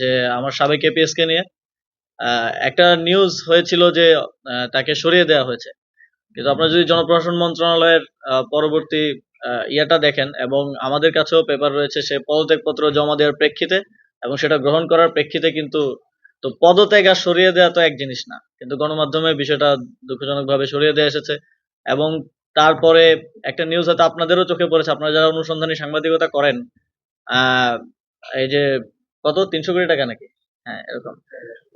যে আমার সাবেক এপিএস কে নিয়ে একটা নিউজ হয়েছিল যে তাকে সরিয়ে দেওয়া হয়েছে। কিন্তু আপনারা যদি জনপ্রশাসন মন্ত্রণালয়ের পরবর্তী ইয়েটা দেখেন এবং আমাদের কাছেও পেপার রয়েছে সে পদত্যাগপত্র জমা দেওয়ার প্রেক্ষিতে এবং সেটা গ্রহণ করার প্রেক্ষিতে কিন্তু তো পদত্যাগ আর সরিয়ে দেওয়া তো এক জিনিস না। কিন্তু গণমাধ্যমে বিষয়টা দুঃখজনকভাবে সরিয়ে দেওয়া এসেছে এবং তারপরে একটা নিউজ হয়তো আপনাদেরও চোখে পড়েছে। আপনারা যারা অনুসন্ধানী সাংবাদিকতা করেন এই যে কত? তিনশো কোটি টাকা নাকি? হ্যাঁ এরকম।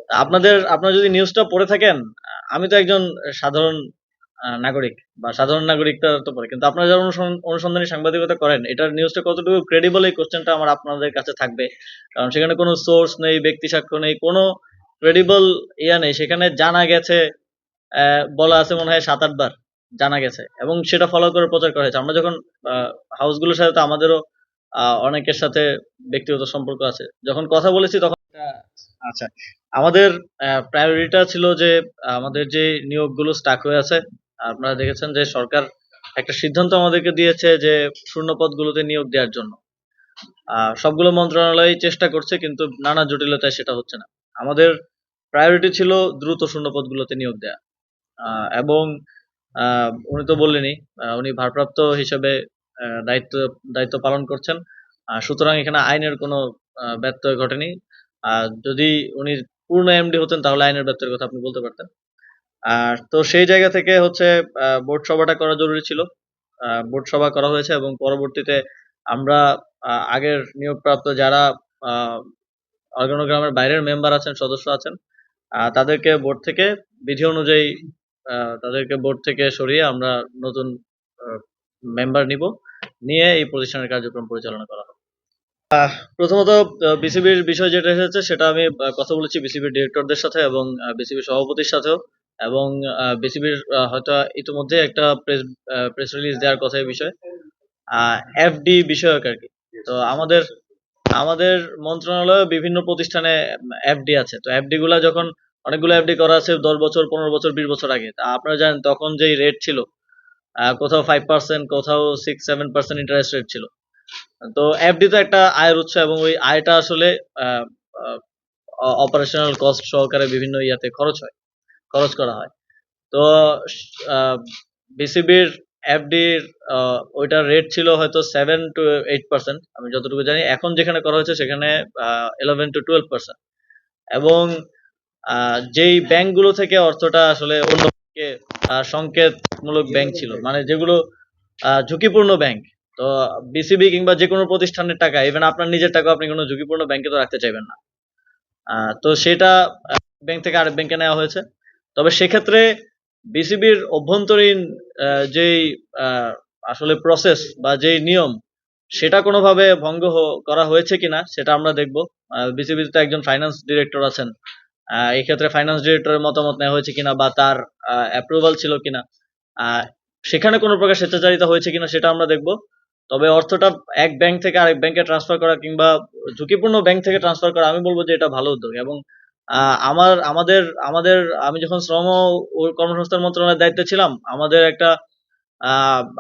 আপনাদের, আপনারা যদি নিউজটা পড়ে থাকেন, আমি তো একজন সাধারণ নাগরিক বা সাধারণ নাগরিকটা তো পড়ে। কিন্তু আপনারা যারা অনুসন- অনুসন্ধানী সাংবাদিকতা করেন, এটার নিউজটা কতটুকু ক্রেডিবল এই কোশ্চেনটা আমার আপনাদের কাছে থাকবে। কারণ সেখানে কোনো সোর্স নেই, ব্যক্তি সাক্ষ্য নেই, কোনো ক্রেডিবল ইয়া নেই। সেখানে জানা গেছে বলা আছে মনে হয় সাত আটবার জানা গেছে। এবং সেটা ফলো করে প্রচার করা হয়েছে। আমরা যখন হাউসগুলোর সাথে তো আমাদেরও অনেকের সাথে ব্যক্তিগত সম্পর্ক আছে। যখন কথা বলেছি তখন আচ্ছা। আমাদের প্রায়োরিটিটা ছিল যে আমাদের যে নিয়োগগুলো স্টাক হয়ে আছে আপনারা দেখেছেন যে সরকার একটা সিদ্ধান্ত আমাদেরকে দিয়েছে যে শূন্য পদগুলোতে নিয়োগ দেওয়ার জন্য। আহ, সবগুলো মন্ত্রণালয় চেষ্টা করছে কিন্তু নানা জটিলতায় সেটা হচ্ছে না। আমাদের প্রায়োরিটি ছিল দ্রুত শূন্য পদগুলোতে নিয়োগ দেওয়া আহ, এবং আহ, উনি তো বললেনই আহ, উনি ভারপ্রাপ্ত হিসেবে দায়িত্ব দায়িত্ব পালন করছেন। সুতরাং এখানে আইনের কোনো ব্যত্যয় ঘটেনি। আর যদি উনি পূর্ণ এমডি হতেন, তাহলে আইনের ব্যত্যয়ের কথা আপনি বলতে পারতেন। আর তো সেই জায়গা থেকে হচ্ছে বোর্ড সভাটা করা জরুরি ছিল। বোর্ড সভা করা হয়েছে এবং পরবর্তীতে আমরা আগের নিয়োগপ্রাপ্ত যারা অর্গানোগ্রামের বাইরের মেম্বার আছেন, সদস্য আছেন তাদেরকে বোর্ড থেকে, বিধি অনুযায়ী তাদেরকে বোর্ড থেকে সরিয়ে আমরা নতুন মেম্বার নিব। নিয়ে এই প্রতিষ্ঠানের কার্যক্রম পরিচালনা করা হবে। প্রথমত বিসিবির বিষয় যেটা এসেছে সেটা আমি কথা বলেছি বিসিবির ডিরেক্টরদের সাথে এবং বিসিবির সভাপতির সাথেও এবং বিসিবির হয়তো ইতিমধ্যে একটা প্রেস প্রেস রিলিজ দেওয়ার কথা এই বিষয়ে। এফডি বিষয়ক আর কি। তো আমাদের আমাদের মন্ত্রণালয়ে বিভিন্ন প্রতিষ্ঠানে এফডি আছে। তো এফডি গুলা যখন, অনেকগুলো এফডি করা আছে দশ বছর, পনেরো বছর, বিশ বছর আগে। তা আপনারা জানেন, তখন যেই রেট ছিল কোথাও ফাইভ পার্সেন্ট কোথাও six seven percent interest rate ছিল। তো এফডি তো একটা আয়ের উৎস এবং ওই আয়টা আসলে অপারেশনাল কস্ট সহকারে বিভিন্ন ইয়াতে খরচ হয়, খরচ করা হয়। তো বিসিবির এফডির ওইটার রেট ছিল হয়তো সেভেন টু এইট পার্সেন্ট আমি যতটুকু জানি। এখন যেখানে করা হয়েছে সেখানে ইলেভেন টু টুয়েলভ পার্সেন্ট এবং যেই ব্যাংকগুলো থেকে অর্থটা আসলে অন্য সংকেতমূলক ব্যাংক ছিল। মানে যেগুলো ঝুঁকিপূর্ণ ব্যাংক তো বিসিবি কিংবা যে কোনো প্রতিষ্ঠানের টাকা ইভেন আপনার নিজের টাকা আপনি কোনো ঝুঁকিপূর্ণ ব্যাংকে তো রাখতে চাইবেন না। তো সেটা ব্যাংক থেকে আরেক ব্যাংকে নেওয়া হয়েছে। তবে সেক্ষেত্রে বিসিবির অভ্যন্তরীণ যেই আসলে প্রসেস বা যেই নিয়ম সেটা কোনোভাবে ভঙ্গ করা হয়েছে কিনা সেটা আমরা দেখব। বিসিবিতে একজন ফাইন্যান্স ডিরেক্টর আছেন। আহ, এই ক্ষেত্রে ফাইন্যান্স ডিরেক্টরের মতামত নেওয়া হয়েছে কিনা বা তার অ্যাপ্রুভাল ছিল কিনা। সেখানে কোনো প্রকার স্বেচ্ছাচারিতা হয়েছে কিনা সেটা আমরা দেখব। তবে অর্থটা এক ব্যাংক থেকে আরেক ব্যাংকে ট্রান্সফার করা কিংবা ঝুঁকিপূর্ণ ব্যাংক থেকে ট্রান্সফার করা আমি বলব যে এটা ভালো উদ্যোগ। এবং আমার আমাদের আমাদের আমি যখন শ্রম ও কর্মসংস্থান মন্ত্রণালয়ের দায়িত্বে ছিলাম আমাদের একটা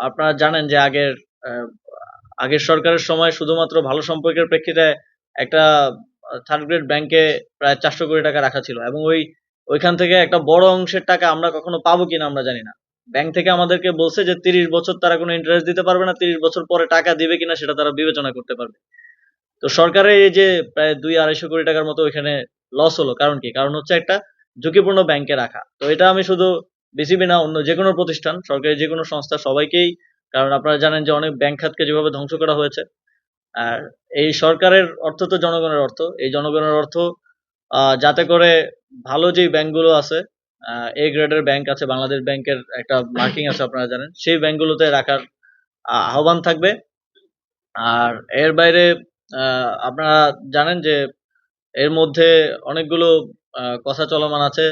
আপনারা জানেন যে আগের আগের সরকারের সময় শুধুমাত্র ভালো সম্পর্কের প্রেক্ষিতে একটা থার্ড গ্রেড ব্যাংকে প্রায় চারশো কোটি টাকা রাখা ছিল এবং ওই, ওইখান থেকে একটা বড় অংশের টাকা আমরা কখনো পাবো কিনা আমরা জানি না। ব্যাংক থেকে আমাদেরকে বলছে যে তিরিশ বছর তারা কোনো ইন্টারেস্ট দিতে পারবে না, তিরিশ বছর পরে টাকা দিবে কিনা সেটা তারা বিবেচনা করতে পারবে। তো সরকারের এই যে প্রায় দুই আড়াইশো কোটি টাকার মতো ওইখানে লস হলো। কারণ কি? কারণ হচ্ছে একটা ঝুঁকিপূর্ণ ব্যাংকে রাখা। তো এটা আমি শুধু বিসিবি না, অন্য যে কোনো প্রতিষ্ঠান, সরকারি যে কোনো সংস্থা, সবাইকেই, কারণ আপনারা জানেন যে অনেক ব্যাংক খাতকে যেভাবে ধ্বংস করা হয়েছে আর এই সরকারের অর্থ তো জনগণের অর্থ। এই জনগণের অর্থ যাতে করে ভালো যেই ব্যাংকগুলো আছে এ গ্রেডের ব্যাংক আছে বাংলাদেশ ব্যাংকের একটা মার্কিং আছে আপনারা জানেন সেই ব্যাংকগুলোতে রাখার আহ, আহ্বান থাকবে। আর এর বাইরে আপনারা জানেন যে এর মধ্যে অনেকগুলো কথা চলমান আছে।